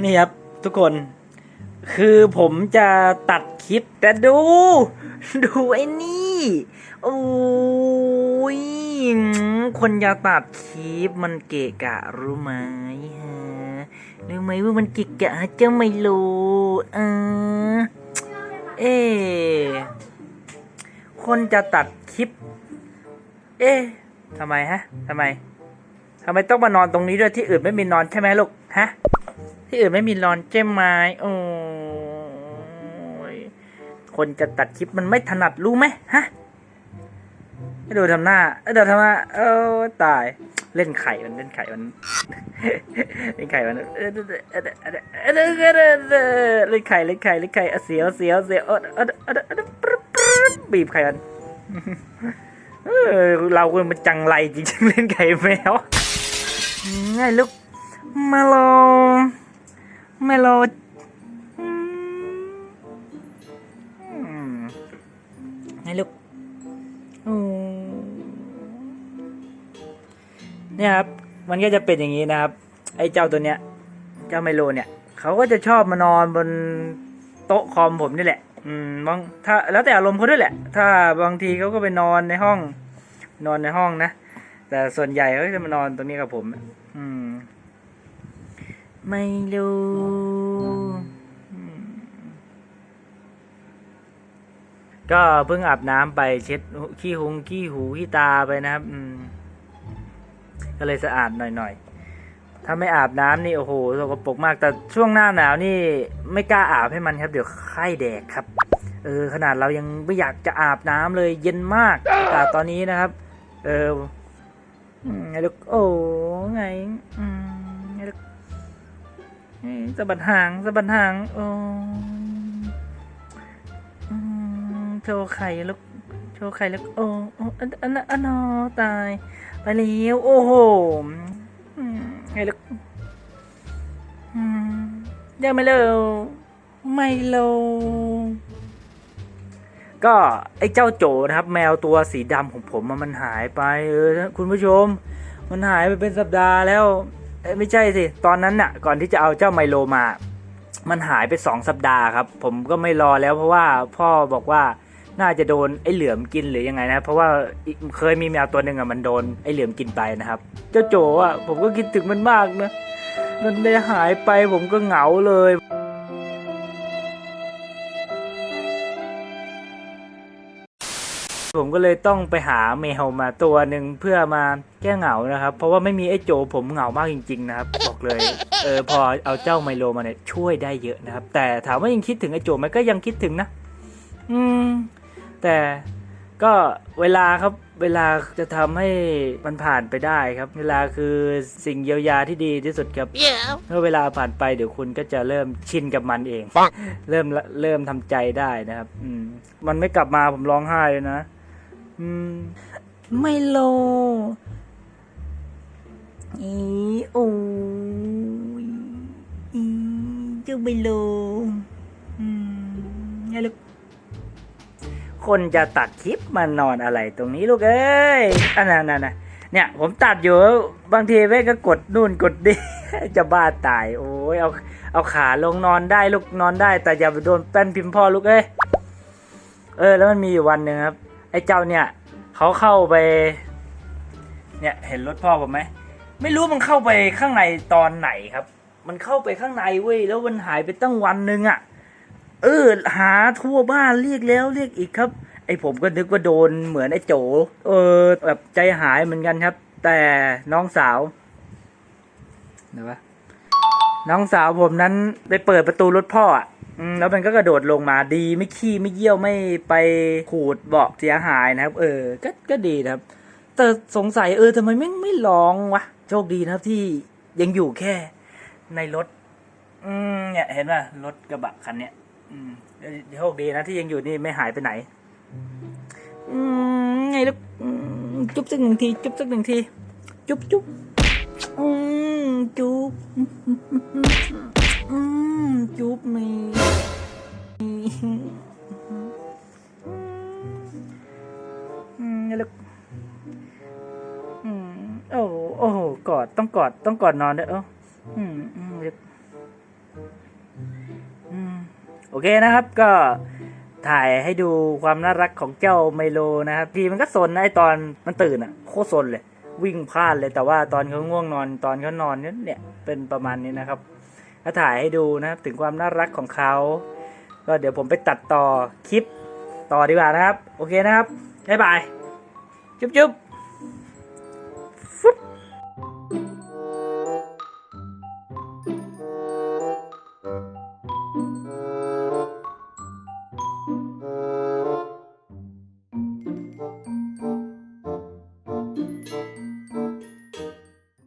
นี่ครับทุกคน คือผมจะตัดคลิป แต่ดู ดูไอ้นี่โอ้ยอืมคนจะตัดคลิปมันเกะกะรู้ไหมฮะรู้ไหมว่ามันเกะกะเจ้าไม่รู้เออเอคนจะตัดคลิป เอ๊ะทำไมฮะทำไมทำไมต้องมานอนตรงนี้ด้วยที่อื่นไม่มีนอนใช่ไหมลูกฮะ ที่อื่นไม่มีนอนใช่ไหมโอ้ยคนจะตัดคลิปมันไม่ถนัดรู้ไหมฮะให้ดูทำหน้าให้ดูทำหน้าเออตาย เล่นไข่มันเล่นไข่มันเล่นไข่มันเออเออเออเออเออเออเออเล่นไข่เล่นไข่เล่นไข่เสียวเสียวเสียวบีบไข่มันเราเป็นมันจังไรจริงๆเล่นไข่แมวง่ายลูกมาลอง มาลองอืมง่ายลูกอืมเนี่ยครับ มันก็จะเป็นอย่างนี้นะครับ ไอ้เจ้าตัวเนี้ย เจ้าไมโลเนี่ย เขาก็จะชอบมานอนบนโต๊ะคอมผมนี่แหละ อืม บาง ถ้า แล้วแต่อารมณ์เขาด้วยแหละ ถ้าบางทีเขาก็ไปนอนในห้อง นอนในห้องนะ แต่ส่วนใหญ่เขาจะมานอนตรงนี้กับผม อืม ไม่รู้ก็เพิ่งอาบน้ำไปเช็ดขี้หุงขี้หูขี้ตาไปนะครับก็เลยสะอาดหน่อยๆ ถ้าไม่อาบน้ำนี่โอ้โหสกปรกมาก แต่ช่วงหน้าหนาวนี่ไม่กล้าอาบให้มันครับ เดี๋ยวไข้แดกครับ เออ ขนาดเรายังไม่อยากจะอาบน้ำเลยเย็นมากอากาศตอนนี้นะครับ เออไงลูกโอ้ไง อืมไง สะบัดหางสะบัดหางโอ้โชว์ไข่ลูกโชว์ไข่ลูกโอ้โอ้อันอันอันอตาย ไปแล้วโอ้โหอืมไงลูกยังไม่เลิกไม่โลก็ไอ้เจ้าโจนะครับ แมวตัวสีดำของผมมันหายไป เออคุณผู้ชม มันหายไปเป็นสัปดาห์แล้ว ไม่ใช่สิ ตอนนั้นน่ะ ก่อนที่จะเอาเจ้าไมโลมา มันหายไปสองสัปดาห์ครับ ผมก็ไม่รอแล้วเพราะว่าพ่อบอกว่าน่าจะโดนไอ้เหลือมกินหรือยังไงนะ เพราะว่าเคยมีแมวตัวหนึ่งอะมันโดนไอ้เหลือมกินไปนะครับ เจ้าโจอะผมก็คิดถึงมันมากนะ มันได้หายไปผมก็เหงาเลย ผมก็เลยต้องไปหาแมวมาตัวหนึ่งเพื่อมาแก้เหงานะครับ เพราะว่าไม่มีไอ้โจผมเหงามากจริง ๆ นะครับ บอกเลยเออพอเอาเจ้าไมโลมาเนี่ยช่วยได้เยอะนะครับ แต่ถามว่ายังคิดถึงไอ้โจไหมก็ยังคิดถึงนะ อืม แต่ก็เวลาครับเวลาจะทำให้มันผ่านไปได้ครับ เวลาคือสิ่งเยียวยาที่ดีที่สุดครับ Yeah. เมื่อเวลาผ่านไปเดี๋ยวคุณก็จะเริ่มชินกับมันเอง เริ่มละเริ่มทำใจได้นะครับ อืมมันไม่กลับมาผมร้องไห้เลยนะอืม ไม่โล อีโอ้ยอีเจ้าไม่โล อืมไงลูก คนจะตัดคลิปมานอนอะไรตรงนี้ลูกเอ้ยอันนั้นน่นะเนี่ย ผมตัดอยู่ บางทีแม่ก็กดนู่นกดนี่จะบ้าตาย โอ้ยเอาเอาขาลงนอนได้ลูกนอนได้ แต่อย่าไปโดนแป้นพิมพ์พ่อลูกเอ้ยเออ แล้วมันมีอยู่วันหนึ่งครับ ไอ้เจ้าเนี่ยเขาเข้าไป เนี่ยเห็นรถพ่อผมไหมไม่รู้มันเข้าไปข้างในตอนไหนครับ มันเข้าไปข้างในเว้ยแล้วมันหายไปตั้งวันหนึ่งอะ่ะ เออ หาทั่วบ้านเรียกแล้วเรียกอีกครับ ไอ้ผมก็นึกว่าโดนเหมือนไอ้โจเออ แบบใจหายเหมือนกันครับ แต่น้องสาวเดี๋ยววะน้องสาวผมนั้นไปเปิดประตูรถพ่ออะ อืมแล้วมันก็กระโดดลงมาดีไม่ขี้ไม่เยี่ยวไม่ไปขูดเบาะเสียหายนะครับ เออ ก็ก็ดีนะครับ แต่สงสัยเออทำไมไม่ไม่ลองวะโชคดีนะครับที่ยังอยู่แค่ในรถ อืมเนี่ยเห็นป่ะรถกระบะคันเนี้ยอืมโชคดีนะที่ยังอยู่นี่ไม่หายไปไหน อืมไงลูกจุ๊บสักหนึ่งที จุ๊บสักหนึ่งที จุ๊บจุ๊บอืมจุ๊บ อืมจุ๊บมีอืมไงลูกอืมโอ้โหโอ้โหกอดต้องกอดต้องกอดนอนด้วยเอ้าอืมอืมโอเคนะครับ ก็ถ่ายให้ดูความน่ารักของเจ้าไมโลนะครับทีมันก็สนนะไอตอนมันตื่นอะ โคตรสนเลย วิ่งพลาดเลยแต่ว่าตอนเขาง่วงนอนตอนเขานอนเนี่ยเป็นประมาณนี้นะครับ ก็ถ่ายให้ดูนะครับถึงความน่ารักของเขา ก็เดี๋ยวผมไปตัดต่อคลิปต่อดีกว่านะครับ โอเคนะครับบ๊ายบายจุ๊บจุ๊บ